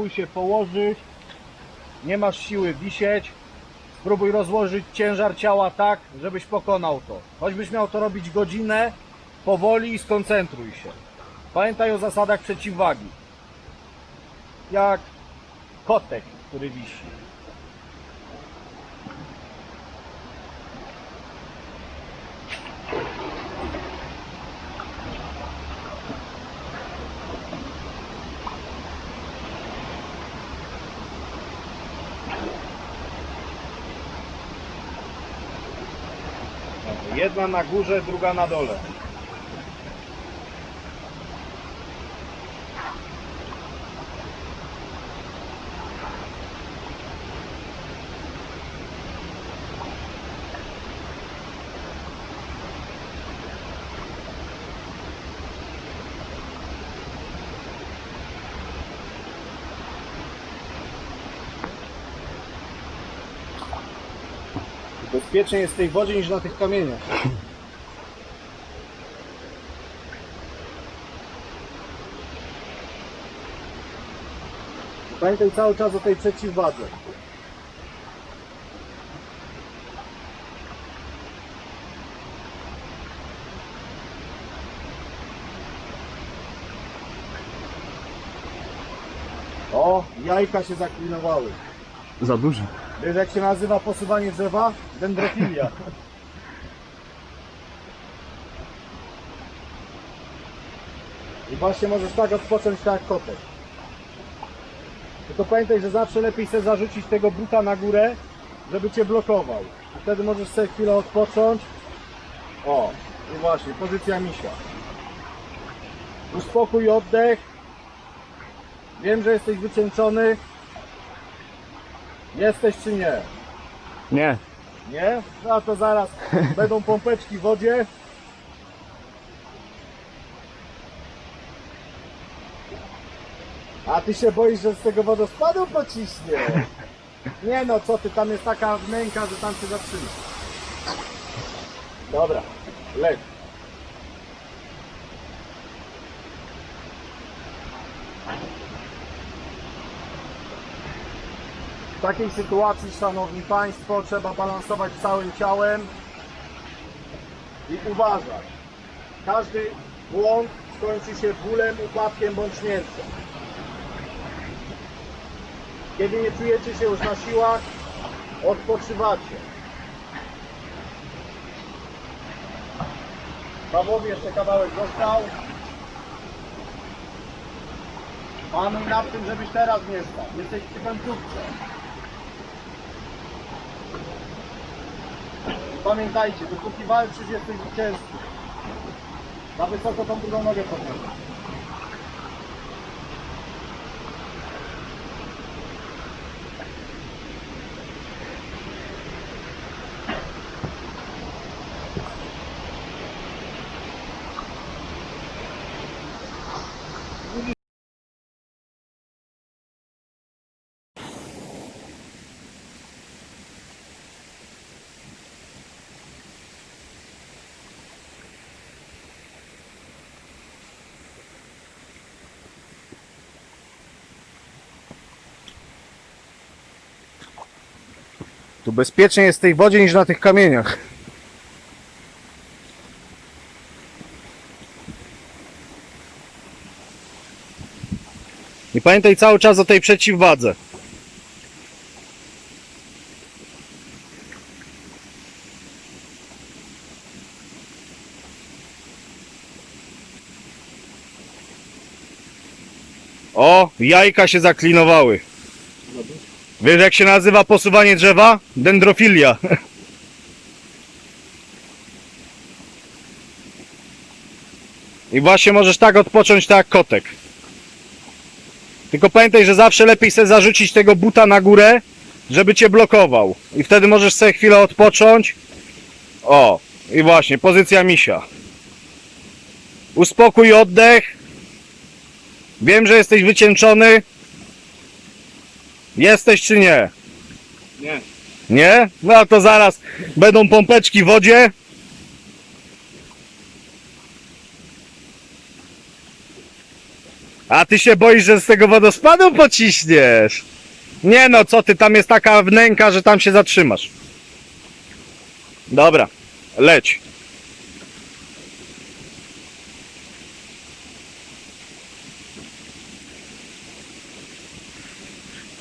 spróbuj się położyć. Nie masz siły wisieć. Spróbuj rozłożyć ciężar ciała tak, żebyś pokonał to. Choćbyś miał to robić godzinę, powoli i skoncentruj się. Pamiętaj o zasadach przeciwwagi. Jak kotek, który wisi. Jedna na górze, druga na dole. Bezpiecznie jest w tej wodzie niż na tych kamieniach. Pamiętaj cały czas o tej przeciwwadze. O, jajka się zaklinowały. Za duży. Wiesz jak się nazywa posuwanie drzewa? Dendrofilia. I właśnie możesz tak odpocząć tak jak kotek. Tylko pamiętaj, że zawsze lepiej sobie zarzucić tego buta na górę, żeby cię blokował. I wtedy możesz sobie chwilę odpocząć. O, i właśnie, pozycja misia. Uspokój oddech. Wiem, że jesteś wycieńczony. Jesteś czy nie? Nie. Nie? No a to zaraz będą pompeczki w wodzie. A ty się boisz, że z tego wodospadu pociśnie? Nie no, co ty, tam jest taka wnęka, że tam się zatrzyma. Dobra, leć. W takiej sytuacji, Szanowni Państwo, trzeba balansować całym ciałem i uważać. Każdy błąd skończy się bólem, upadkiem bądź śmiercią. Kiedy nie czujecie się już na siłach, odpoczywacie. Pawłowi jeszcze kawałek został. Panuj nad tym, żebyś teraz nie stał. Jesteś przy końcówce. Pamiętajcie, dopóki walczysz, jesteś zwycięzcą. Na wysoko tą drugą nogę podnieść. Tu bezpiecznie jest w tej wodzie niż na tych kamieniach. I pamiętaj cały czas o tej przeciwwadze. O, jajka się zaklinowały. Wiesz jak się nazywa posuwanie drzewa? Dendrofilia. I właśnie możesz tak odpocząć tak jak kotek. Tylko pamiętaj, że zawsze lepiej sobie zarzucić tego buta na górę, żeby cię blokował. I wtedy możesz sobie chwilę odpocząć. O, i właśnie, pozycja misia. Uspokój oddech. Wiem, że jesteś wycieńczony. Jesteś czy nie? Nie. Nie? No to zaraz będą pompeczki w wodzie. A ty się boisz, że z tego wodospadu pociśniesz? Nie no, co ty, tam jest taka wnęka, że tam się zatrzymasz. Dobra, leć.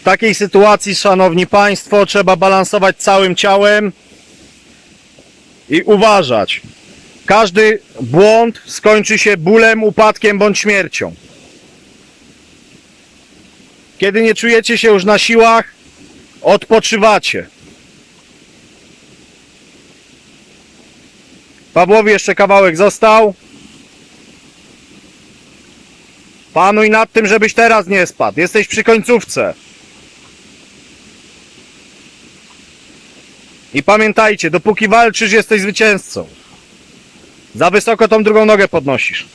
Takiej sytuacji, szanowni państwo, trzeba balansować całym ciałem i uważać. Każdy błąd skończy się bólem, upadkiem bądź śmiercią. Kiedy nie czujecie się już na siłach, odpoczywacie. Pawłowi jeszcze kawałek został. Panuj nad tym, żebyś teraz nie spadł. Jesteś przy końcówce. I pamiętajcie, dopóki walczysz, jesteś zwycięzcą. Za wysoko tą drugą nogę podnosisz.